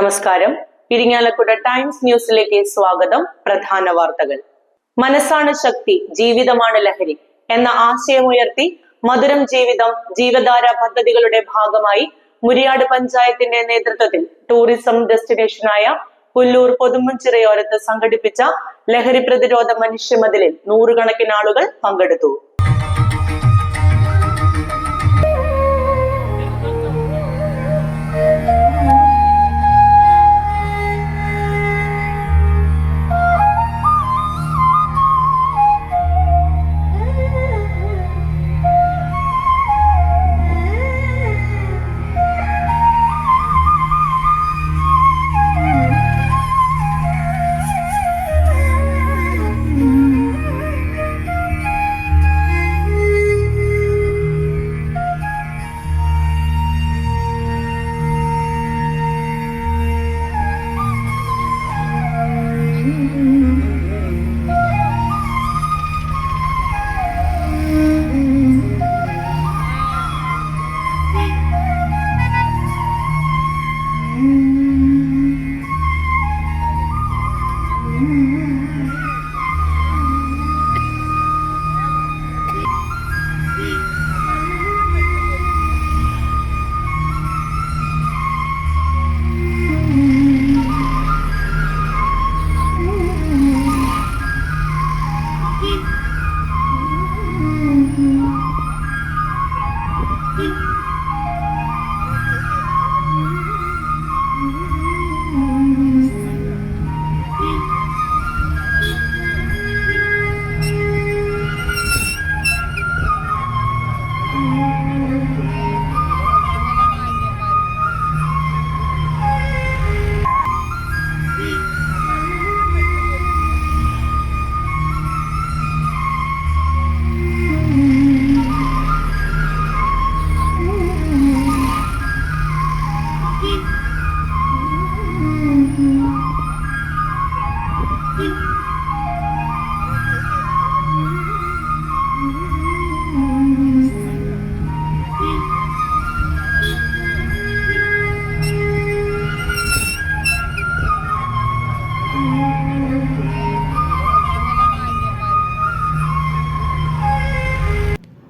നമസ്കാരം. ഇരിങ്ങാലക്കുട ടൈംസ് ന്യൂസിലേക്ക് സ്വാഗതം. പ്രധാന വാർത്തകൾ. മനസ്സാണ് ശക്തി ജീവിതമാണ് ലഹരി എന്ന ആശയമുയർത്തി മധുരം ജീവിതം ജീവധാര പദ്ധതികളുടെ ഭാഗമായി മുരിയാട് പഞ്ചായത്തിന്റെ നേതൃത്വത്തിൽ ടൂറിസം ഡെസ്റ്റിനേഷനായ പുല്ലൂർ പൊതുമുഞ്ചിറയോരത്ത് സംഘടിപ്പിച്ച ലഹരി പ്രതിരോധ മനുഷ്യമതിലിൽ നൂറുകണക്കിന് ആളുകൾ പങ്കെടുത്തു.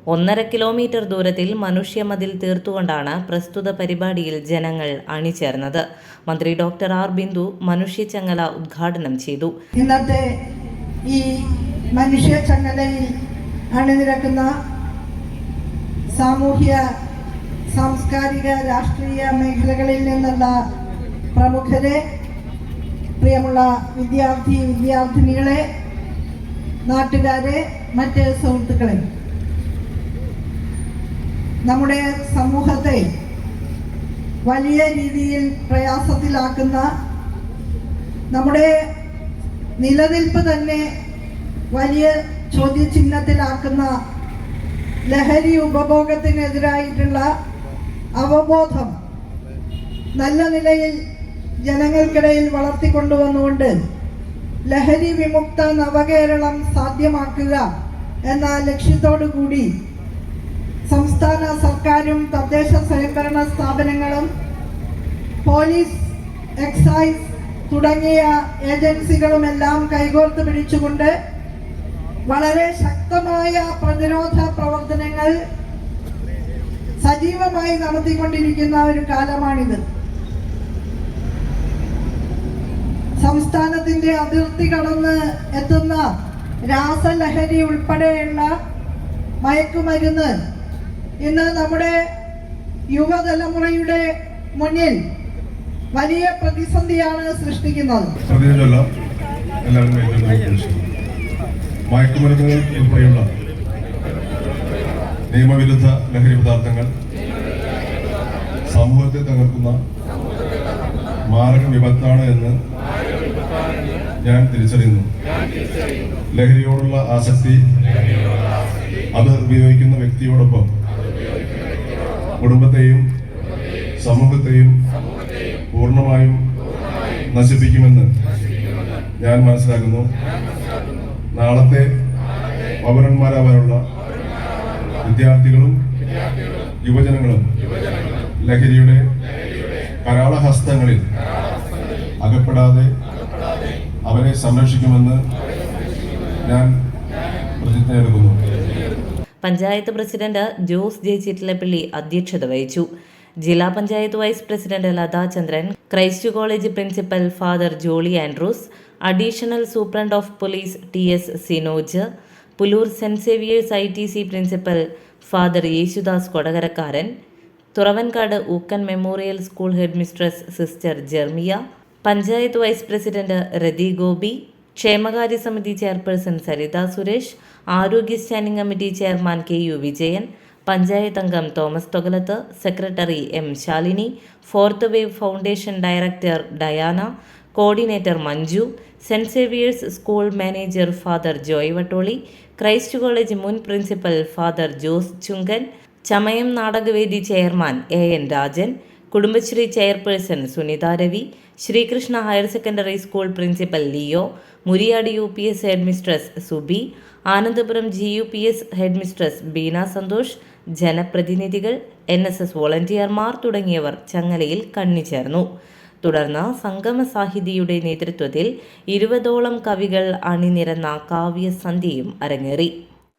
ഒന്നര കിലോമീറ്റർ ദൂരത്തിൽ മനുഷ്യമതിൽ തീർത്തുകൊണ്ടാണ് പ്രസ്തുത പരിപാടിയിൽ ജനങ്ങൾ അണിചേർന്നത്. മന്ത്രി ഡോക്ടർ ആർ ബിന്ദു മനുഷ്യചങ്ങല ഉദ്ഘാടനം ചെയ്തു. ഇന്നത്തെ ഈ മനുഷ്യ ചങ്ങലയിൽ അണിനിരക്കുന്ന സാമൂഹ്യ സാംസ്കാരിക രാഷ്ട്രീയ മേഖലകളിൽ നിന്നുള്ള പ്രമുഖരെ പ്രിയമുള്ള വിദ്യാർത്ഥി വിദ്യാർത്ഥിനികളെ നാട്ടുകാരെ മറ്റ് സുഹൃത്തുക്കളെ നമ്മുടെ സമൂഹത്തെ വലിയ രീതിയിൽ പ്രയാസത്തിലാക്കുന്ന നമ്മുടെ നിലനിൽപ്പ് തന്നെ വലിയ ചോദ്യചിഹ്നത്തിലാക്കുന്ന ലഹരി ഉപഭോഗത്തിനെതിരായിട്ടുള്ള അവബോധം നല്ല നിലയിൽ ജനങ്ങൾക്കിടയിൽ വളർത്തിക്കൊണ്ടുവന്നുകൊണ്ട് ലഹരി വിമുക്ത നവകേരളം സാധ്യമാക്കുക എന്ന ലക്ഷ്യത്തോടു കൂടി സംസ്ഥാന സർക്കാരും തദ്ദേശ സ്വയംഭരണ സ്ഥാപനങ്ങളും പോലീസ് എക്സൈസ് തുടങ്ങിയ ഏജൻസികളുമെല്ലാം കൈകോർത്ത് പിടിച്ചുകൊണ്ട് വളരെ ശക്തമായ പ്രതിരോധ പ്രവർത്തനങ്ങൾ സജീവമായി നടത്തിക്കൊണ്ടിരിക്കുന്ന ഒരു കാലമാണിത്. സംസ്ഥാനത്തിന്റെ അതിർത്തി കടന്ന് എത്തുന്ന രാസലഹരി ഉൾപ്പെടെയുള്ള മയക്കുമരുന്ന് ഇന്ന് നമ്മുടെ യുവതലമുറയുടെ മുന്നിൽ വലിയ പ്രതിസന്ധിയാണ് സൃഷ്ടിക്കുന്നത്. മയക്കുമരുന്നുകൾ ഉൾപ്പെടെയുള്ള നിയമവിരുദ്ധ ലഹരി പദാർത്ഥങ്ങൾ സമൂഹത്തെ തകർക്കുന്ന മാരക വിപത്താണ് എന്ന് ഞാൻ തിരിച്ചറിയുന്നു. ലഹരിയോടുള്ള ആസക്തി അത് ഉപയോഗിക്കുന്ന വ്യക്തിയോടൊപ്പം കുടുംബത്തെയും സമൂഹത്തെയും പൂർണമായും നശിപ്പിക്കുമെന്ന് ഞാൻ മനസ്സിലാക്കുന്നു. നാളത്തെ പൗരന്മാരാവാനുള്ള വിദ്യാർത്ഥികളും യുവജനങ്ങളും ലഹരിയുടെ കരാളഹസ്തങ്ങളിൽ അകപ്പെടാതെ അവരെ സംരക്ഷിക്കുമെന്ന് ഞാൻ പ്രതിജ്ഞ എടുക്കുന്നു പഞ്ചായത്ത് പ്രസിഡന്റ് ജോസ് ജെ ചിറ്റിലപ്പള്ളി അധ്യക്ഷത വഹിച്ചു. ജില്ലാ panchayat vice president Latha Chandran Christ college principal father Jolly Andrews additional superintendent of police T S Sinoj Puloor saint Xavier's I T C principal father Yesudas കൊടകരക്കാരൻ Thuravankad Ookkan memorial school headmistress sister Jermia panchayat vice president Rathi Gopi ക്ഷേമകാര്യ സമിതി chairperson Saritha Suresh ആരോഗ്യ standing committee chairman K U Vijayan panchayat അംഗം Thomas Thokalath secretary M Shalini fourth wave foundation director Diana coordinator Manju saint Xavier's school manager father Joy Vattoli Christ college മുൻ principal father Jose Chungan Chamayam Nadakavedi chairman A N Rajan Kudumbashree chairperson Sunitha Ravi Sreekrishna higher secondary school principal Leo Muriyad U P S headmistress Subi Anandapuram G U P S headmistress Beena Santhosh ജനപ്രതിനിധികൾ N S S വോളണ്ടിയർമാർ തുടങ്ങിയവർ ചങ്ങലയിൽ കണ്ണിച്ചേർന്നു തുടർന്ന് സംഗമ സാഹിതിയുടെ നേതൃത്വത്തിൽ ഇരുപതോളം കവികൾ അണിനിരന്ന കാവ്യസന്ധ്യയും അരങ്ങേറി.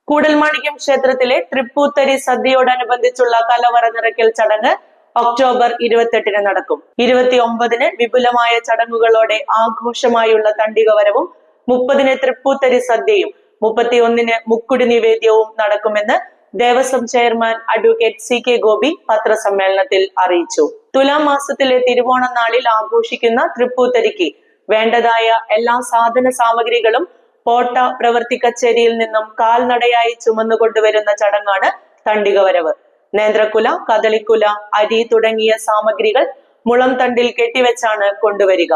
കൂടൽമാണിക്യം ക്ഷേത്രത്തിലെ തൃപ്പൂത്തരി സദ്യയോടനുബന്ധിച്ചുള്ള കലവറ നിറയ്ക്കൽ ചടങ്ങ് ഒക്ടോബർ ഇരുപത്തെട്ടിന് നടക്കും. ഇരുപത്തി ഒമ്പതിന് വിപുലമായ ചടങ്ങുകളോടെ ആഘോഷമായുള്ള തണ്ടിക വരവും മുപ്പതിന് തൃപ്പൂത്തരി സദ്യയും മുപ്പത്തിയൊന്നിന് മുക്കുടി നിവേദ്യവും നടക്കുമെന്ന് Devaswom chairman advocate C K Gopi പത്രസമ്മേളനത്തിൽ അറിയിച്ചു. തുലാം മാസത്തിലെ തിരുവോണ നാളിൽ ആഘോഷിക്കുന്ന തൃപ്പൂത്തരിക്ക് വേണ്ടതായ എല്ലാ സാധന സാമഗ്രികളും പോട്ട പ്രവൃത്തി കച്ചേരിയിൽ നിന്നും കാൽനടയായി ചുമന്നുകൊണ്ടുവരുന്ന ചടങ്ങാണ് തണ്ടിക തണ്ടികവരവ്. നേന്ത്രക്കുല കദളിക്കുല അരി തുടങ്ങിയ സാമഗ്രികൾ മുളം തണ്ടിൽ കെട്ടിവെച്ചാണ് കൊണ്ടുവരിക.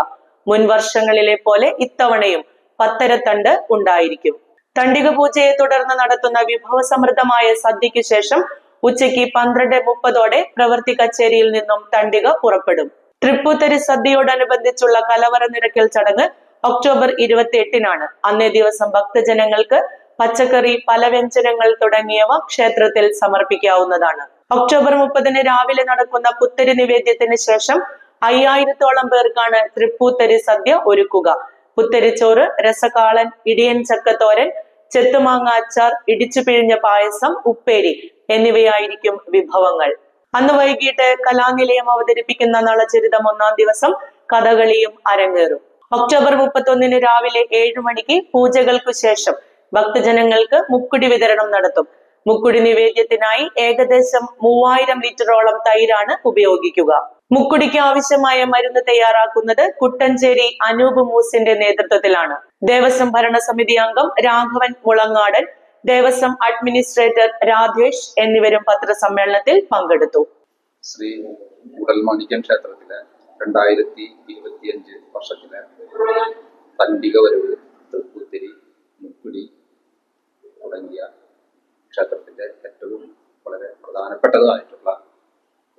മുൻ വർഷങ്ങളിലെ പോലെ ഇത്തവണയും പത്തരത്തണ്ട് ഉണ്ടായിരിക്കും. തണ്ടിക പൂജയെ തുടർന്ന് നടത്തുന്ന വിഭവസമൃദ്ധമായ സദ്യയ്ക്ക് ശേഷം ഉച്ചയ്ക്ക് പന്ത്രണ്ട് മുപ്പതോടെ പ്രവൃത്തി കച്ചേരിയിൽ നിന്നും തണ്ടിക പുറപ്പെടും. തൃപ്പൂത്തരി സദ്യയോടനുബന്ധിച്ചുള്ള കലവറ നിരക്കൽ ചടങ്ങ് ഒക്ടോബർ ഇരുപത്തി എട്ടിനാണ് അന്നേ ദിവസം ഭക്തജനങ്ങൾക്ക് പച്ചക്കറി പലവ്യഞ്ജനങ്ങൾ തുടങ്ങിയവ ക്ഷേത്രത്തിൽ സമർപ്പിക്കാവുന്നതാണ്. ഒക്ടോബർ മുപ്പതിന് രാവിലെ നടക്കുന്ന പുത്തരി നിവേദ്യത്തിന് ശേഷം അയ്യായിരത്തോളം പേർക്കാണ് തൃപ്പൂത്തരി സദ്യ ഒരുക്കുക. പുത്തരിച്ചോറ് രസകാളൻ ഇടിയൻ ചക്കത്തോരൻ ചെത്തുമാങ്ങ അച്ചാർ ഇടിച്ചു പിഴിഞ്ഞ പായസം ഉപ്പേരി എന്നിവയായിരിക്കും വിഭവങ്ങൾ. അന്ന് വൈകിട്ട് കലാനിലയം അവതരിപ്പിക്കുന്ന നളചരിതം ഒന്നാം ദിവസം കഥകളിയും അരങ്ങേറും. ഒക്ടോബർ മുപ്പത്തൊന്നിന് രാവിലെ ഏഴു മണിക്ക് പൂജകൾക്കു ശേഷം ഭക്തജനങ്ങൾക്ക് മുക്കുടി വിതരണം നടത്തും. മുക്കുടി നിവേദ്യത്തിനായി ഏകദേശം മൂവായിരം ലിറ്ററോളം തൈരാണ് ഉപയോഗിക്കുക. മുക്കുടിക്ക് ആവശ്യമായ മരുന്ന് തയ്യാറാക്കുന്നത് കുട്ടഞ്ചേരി അനൂപ് മൂസിന്റെ നേതൃത്വത്തിലാണ്. ദേവസ്വം ഭരണസമിതി അംഗം രാഘവൻ മുളങ്ങാടൻ ദേവസ്വം അഡ്മിനിസ്ട്രേറ്റർ രാധേഷ് എന്നിവരും പത്രസമ്മേളനത്തിൽ പങ്കെടുത്തു. ശ്രീ ഉടൽമാണിക്യം ക്ഷേത്രത്തിലെ രണ്ടായിരത്തി ഇരുപത്തിയഞ്ച് വർഷത്തിലെ തണ്ടിക വരവ് തൃപ്പൂത്തിരി മുക്കുടി തുടങ്ങിയ ക്ഷേത്രത്തിന്റെ ഏറ്റവും വളരെ പ്രധാനപ്പെട്ടതായിട്ടുള്ള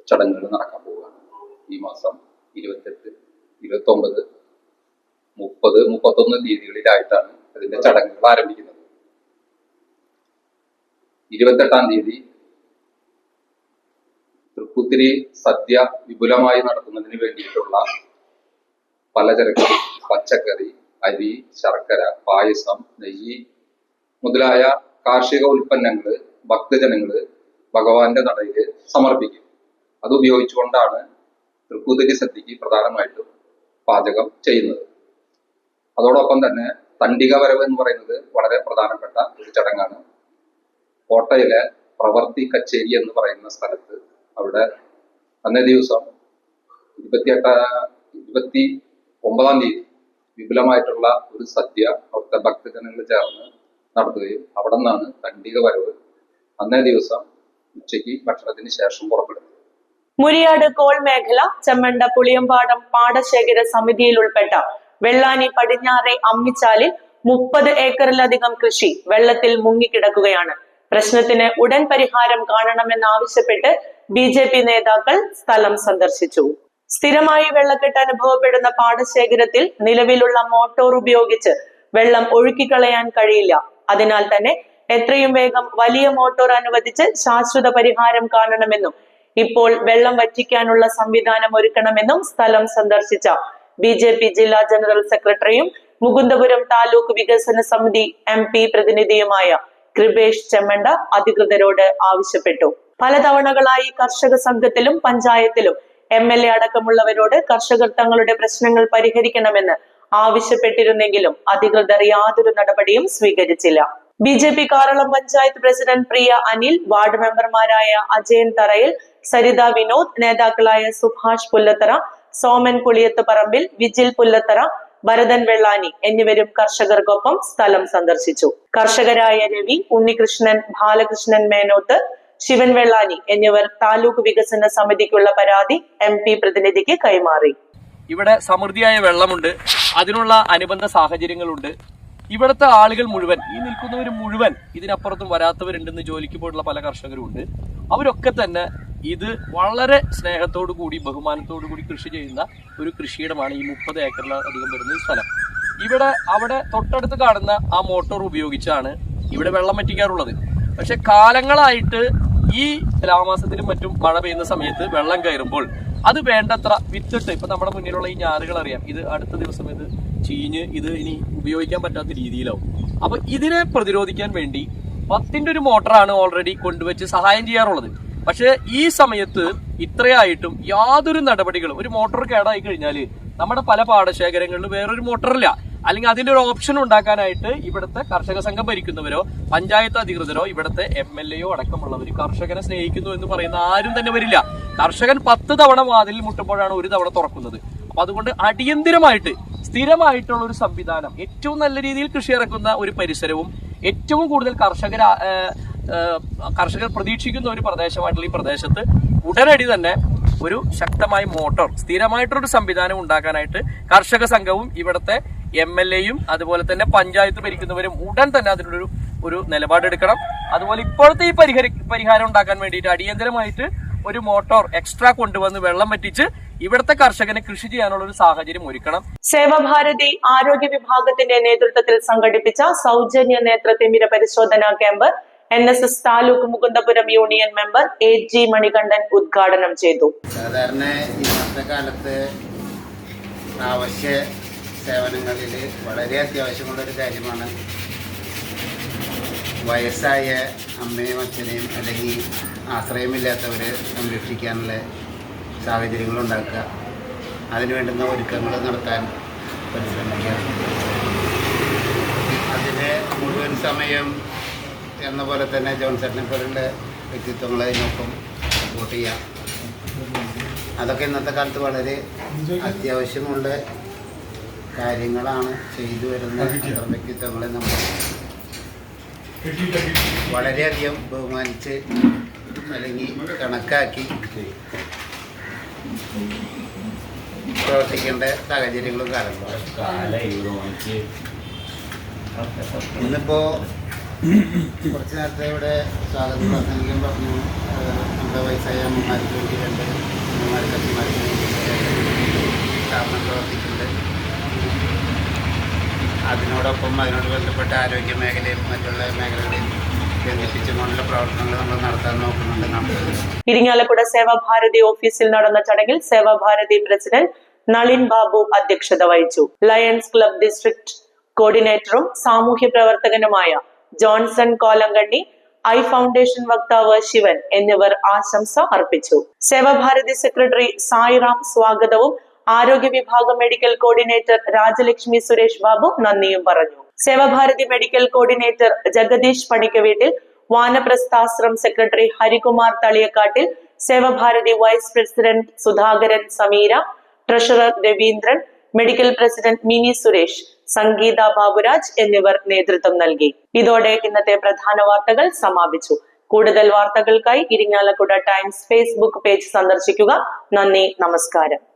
ചടങ്ങുകൾ നടക്കാൻ പോവുകയാണ്. ഈ മാസം ഇരുപത്തെട്ട് ഇരുപത്തൊമ്പത് മുപ്പത് മുപ്പത്തൊന്ന് തീയതികളിലായിട്ടാണ് അതിന്റെ ചടങ്ങുകൾ ആരംഭിക്കുന്നത്. ഇരുപത്തെട്ടാം തീയതി തൃപ്പുത്തിരി സദ്യ വിപുലമായി നടത്തുന്നതിന് വേണ്ടിയിട്ടുള്ള പലചരക്ക് പച്ചക്കറി അരി ശർക്കര പായസം നെയ്യ് മുതലായ കാർഷിക ഉൽപ്പന്നങ്ങൾ ഭക്തജനങ്ങൾ ഭഗവാന്റെ നടയിൽ സമർപ്പിക്കും. അത് ഉപയോഗിച്ചുകൊണ്ടാണ് തൃക്കൂതിരി സദ്യക്ക് പ്രധാനമായിട്ടും പാചകം ചെയ്യുന്നത്. അതോടൊപ്പം തന്നെ തണ്ടിക വരവ് എന്ന് പറയുന്നത് വളരെ പ്രധാനപ്പെട്ട ഒരു ചടങ്ങാണ്. കോട്ടയിലെ പ്രവർത്തി കച്ചേരി എന്ന് പറയുന്ന സ്ഥലത്ത് അവിടെ അന്നേ ദിവസം ഇരുപത്തിയെട്ട ഇരുപത്തി ഒമ്പതാം തീയതി വിപുലമായിട്ടുള്ള ഒരു സദ്യ അവിടുത്തെ ഭക്തജനങ്ങൾ ചേർന്ന് നടത്തുകയും അവിടെ നിന്നാണ് ഖണ്ഡിക വരവ് അന്നേ ദിവസം ഉച്ചയ്ക്ക് ഭക്ഷണത്തിന് ശേഷം പുറപ്പെടുന്നത്. മുരിയാട് കോൾ മേഖല ചെമ്മണ്ട പുളിയമ്പാടം പാടശേഖര സമിതിയിൽ ഉൾപ്പെട്ട വെള്ളാനി പടിഞ്ഞാറെ അമ്മിച്ചാലിൽ മുപ്പത് ഏക്കറിലധികം കൃഷി വെള്ളത്തിൽ മുങ്ങിക്കിടക്കുകയാണ്. പ്രശ്നത്തിന് ഉടൻ പരിഹാരം കാണണമെന്നാവശ്യപ്പെട്ട് ബി ജെ പി നേതാക്കൾ സ്ഥലം സന്ദർശിച്ചു. സ്ഥിരമായി വെള്ളക്കെട്ട് അനുഭവപ്പെടുന്ന പാടശേഖരത്തിൽ നിലവിലുള്ള മോട്ടോർ ഉപയോഗിച്ച് വെള്ളം ഒഴുക്കിക്കളയാൻ കഴിയില്ല. അതിനാൽ തന്നെ എത്രയും വേഗം വലിയ മോട്ടോർ അനുവദിച്ച് ശാശ്വത പരിഹാരം കാണണമെന്നും ഇപ്പോൾ വെള്ളം വറ്റിക്കാനുള്ള സംവിധാനം ഒരുക്കണമെന്നും സ്ഥലം സന്ദർശിച്ച ബി ജെ പി ജില്ലാ ജനറൽ സെക്രട്ടറിയും മുകുന്ദപുരം താലൂക്ക് വികസന സമിതി എം പി പ്രതിനിധിയുമായ കൃപേഷ് ചെമ്മണ്ട അധികൃതരോട് ആവശ്യപ്പെട്ടു. പലതവണകളായി കർഷക സംഘത്തിലും പഞ്ചായത്തിലും എം എൽ എ അടക്കമുള്ളവരോട് കർഷകർ തങ്ങളുടെ പ്രശ്നങ്ങൾ പരിഹരിക്കണമെന്ന് ആവശ്യപ്പെട്ടിരുന്നെങ്കിലും അധികൃതർ യാതൊരു നടപടിയും സ്വീകരിച്ചില്ല. B J P Karalam panchayat president Priya Anil ward മെമ്പർമാരായ അജയൻ തറയിൽ സരിത വിനോദ് നേതാക്കളായ സുഭാഷ് പുല്ലത്തറ സോമൻ പുളിയത്ത് പറമ്പിൽ വിജിൽ പുല്ലത്തറ ഭരതൻ വെള്ളാനി എന്നിവരും കർഷകർക്കൊപ്പം സ്ഥലം സന്ദർശിച്ചു. കർഷകരായ രവി ഉണ്ണികൃഷ്ണൻ ബാലകൃഷ്ണൻ മേനോത്ത് ശിവൻ വെള്ളാനി എന്നിവർ താലൂക്ക് വികസന സമിതിക്കുള്ള പരാതി എം പ്രതിനിധിക്ക് കൈമാറി. ഇവിടെ സമൃദ്ധിയായ വെള്ളമുണ്ട്. അതിനുള്ള അനുബന്ധ സാഹചര്യങ്ങളുണ്ട്. ഇവിടുത്തെ ആളുകൾ മുഴുവൻ ഈ നിൽക്കുന്നവർ മുഴുവൻ ഇതിനപ്പുറത്തും വരാത്തവരുണ്ടെന്ന് ജോലിക്ക് പോയിട്ടുള്ള പല കർഷകരും ഉണ്ട് അവരൊക്കെ തന്നെ ഇത് വളരെ സ്നേഹത്തോടു കൂടി ബഹുമാനത്തോടു കൂടി കൃഷി ചെയ്യുന്ന ഒരു കൃഷിയിടമാണ് ഈ മുപ്പത് ഏക്കറിലധികം വരുന്ന സ്ഥലം. ഇവിടെ അവിടെ തൊട്ടടുത്ത് കാണുന്ന ആ മോട്ടോർ ഉപയോഗിച്ചാണ് ഇവിടെ വെള്ളം വറ്റിക്കാറുള്ളത്. പക്ഷെ കാലങ്ങളായിട്ട് ഈ തുലാമാസത്തിലും മറ്റും മഴ പെയ്യുന്ന സമയത്ത് വെള്ളം കയറുമ്പോൾ അത് വേണ്ടത്ര വിത്തിട്ട് ഇപ്പൊ നമ്മുടെ മുന്നിലുള്ള ഈ ഞാറുകൾ അറിയാം. ഇത് അടുത്ത ദിവസം ഇത് ചീഞ്ഞ് ഇത് ഇനി ഉപയോഗിക്കാൻ പറ്റാത്ത രീതിയിലാവും. അപ്പൊ ഇതിനെ പ്രതിരോധിക്കാൻ വേണ്ടി പത്തിന്റെ ഒരു മോട്ടറാണ് ഓൾറെഡി കൊണ്ടുവച്ച് സഹായം ചെയ്യാറുള്ളത്. പക്ഷേ ഈ സമയത്ത് ഇത്രയായിട്ടും യാതൊരു നടപടികളും ഒരു മോട്ടോർ കേടായി കഴിഞ്ഞാൽ നമ്മുടെ പല പാടശേഖരങ്ങളിലും വേറൊരു മോട്ടറില്ല. അല്ലെങ്കിൽ അതിന്റെ ഒരു ഓപ്ഷൻ ഉണ്ടാക്കാനായിട്ട് ഇവിടുത്തെ കർഷക സംഘം ഭരിക്കുന്നവരോ പഞ്ചായത്ത് അധികൃതരോ ഇവിടുത്തെ എം എൽ എയോ അടക്കമുള്ളവർ കർഷകനെ സ്നേഹിക്കുന്നു എന്ന് പറയുന്ന ആരും തന്നെ വരില്ല. കർഷകൻ പത്ത് തവണ വാതിലിൽ മുട്ടുമ്പോഴാണ് ഒരു തവണ തുറക്കുന്നത്. അപ്പൊ അതുകൊണ്ട് അടിയന്തിരമായിട്ട് സ്ഥിരമായിട്ടുള്ള ഒരു സംവിധാനം ഏറ്റവും നല്ല രീതിയിൽ കൃഷി ഇറക്കുന്ന ഒരു പരിസരവും ഏറ്റവും കൂടുതൽ കർഷകർ കർഷകർ പ്രതീക്ഷിക്കുന്ന ഒരു പ്രദേശമായിട്ടുള്ള ഈ പ്രദേശത്ത് ഉടനടി തന്നെ ഒരു ശക്തമായ മോട്ടോർ സ്ഥിരമായിട്ടൊരു സംവിധാനം ഉണ്ടാക്കാനായിട്ട് കർഷക സംഘവും ഇവിടുത്തെ എം എൽ എയും അതുപോലെ തന്നെ പഞ്ചായത്ത് ഭരിക്കുന്നവരും ഉടൻ തന്നെ അതിനൊരു ഒരു നിലപാടെടുക്കണം. അതുപോലെ ഇപ്പോഴത്തെ ഈ പരിഹരി പരിഹാരം ഉണ്ടാക്കാൻ വേണ്ടിയിട്ട് അടിയന്തരമായിട്ട് ഒരു മോട്ടോർ എക്സ്ട്രാ കൊണ്ടുവന്ന് വെള്ളം പറ്റിച്ച് ഇവിടുത്തെ കർഷകനെ കൃഷി ചെയ്യാനുള്ള ഒരു സാഹചര്യം ഒരുക്കണം. സേവഭാരതി ആരോഗ്യ വിഭാഗത്തിന്റെ നേതൃത്വത്തിൽ സംഘടിപ്പിച്ച സൗജന്യ നേത്രത്തിമിര പരിശോധനാ camp N S S taluk Mukundapuram union member A G Manikandan ഉദ്ഘാടനം ചെയ്തു. സാധാരണ ഇന്നത്തെ കാലത്ത് അവശ്യ സേവനങ്ങളിൽ വളരെ അത്യാവശ്യമുള്ളൊരു കാര്യമാണ്. വയസ്സായ അമ്മയും അച്ഛനെയും അല്ലെങ്കിൽ ആശ്രയമില്ലാത്തവരെ സംരക്ഷിക്കാനുള്ള സാഹചര്യങ്ങൾ ഉണ്ടാക്കുക അതിന് വേണ്ടുന്ന ഒരുക്കങ്ങൾ നടത്താൻ പരിശ്രമിക്കുക. അതിന് മുഴുവൻ സമയം എന്ന പോലെ തന്നെ ജോൺസെറ്റിനെ പോലുള്ള വ്യക്തിത്വങ്ങളെ നോക്കും സപ്പോർട്ട് ചെയ്യാം. അതൊക്കെ ഇന്നത്തെ കാലത്ത് വളരെ അത്യാവശ്യമുള്ള കാര്യങ്ങളാണ് ചെയ്തു വരുന്ന വ്യക്തിത്വങ്ങളെ നമ്മൾ വളരെയധികം ബഹുമാനിച്ച് അല്ലെങ്കിൽ കണക്കാക്കി പ്രവർത്തിക്കേണ്ട സാഹചര്യങ്ങളും കാലങ്ങളും ഇന്നിപ്പോ കുറച്ച് നേരത്തെ ഇവിടെ സ്വാഗതം പ്രസംഗിക്കാൻ പറഞ്ഞു. നമ്മുടെ വയസ്സായ അമ്മമാർക്ക് വേണ്ടിയിട്ടുണ്ട് അമ്മമാർക്ക് അച്ഛന്മാർക്ക് സ്ഥാപനം പ്രവർത്തിക്കുന്നുണ്ട്. അതിനോടൊപ്പം അതിനോട് ബന്ധപ്പെട്ട ആരോഗ്യ മേഖലയും മറ്റുള്ള മേഖലകളെയും ബന്ധിപ്പിച്ചുകൊണ്ടുള്ള പ്രവർത്തനങ്ങൾ നമ്മൾ നടത്താൻ നോക്കുന്നുണ്ട് നമ്മൾ ഇരിങ്ങാലക്കുട സേവാഭാരതി ഓഫീസിൽ നടന്ന ചടങ്ങിൽ സേവാഭാരതി പ്രസിഡന്റ് നളിൻ ബാബു അധ്യക്ഷത വഹിച്ചു. ലയൺസ് ക്ലബ് ഡിസ്ട്രിക്ട് കോർഡിനേറ്ററും സാമൂഹ്യ പ്രവർത്തകനുമായ ജോൺസൺ കോലങ്കണ്ണി ഐ ഫൗണ്ടേഷൻ വക്താവ് ശിവൻ എന്നിവർ ആശംസ അർപ്പിച്ചു. സേവാഭാരതി സെക്രട്ടറി സായിറാം സ്വാഗതവും ആരോഗ്യ വിഭാഗം മെഡിക്കൽ കോർഡിനേറ്റർ രാജലക്ഷ്മി സുരേഷ് ബാബു നന്ദിയും പറഞ്ഞു. Sevabharathi medical coordinator Jagdish Panikkaveettil വാനപ്രസ്ഥാശ്രം secretary Harikumar Thaliyakattil Sevabharathi vice president Sudhakaran Sameera treasurer Raveendran medical president Mini Suresh Sangeetha Baburaj എന്നിവർ നേതൃത്വം നൽകി. ഇതോടെ ഇന്നത്തെ പ്രധാന വാർത്തകൾ സമാപിച്ചു. കൂടുതൽ വാർത്തകൾക്കായി ഇരിങ്ങാലക്കുട ടൈംസ് ഫേസ്ബുക്ക് പേജ് സന്ദർശിക്കുക. നന്ദി നമസ്കാരം.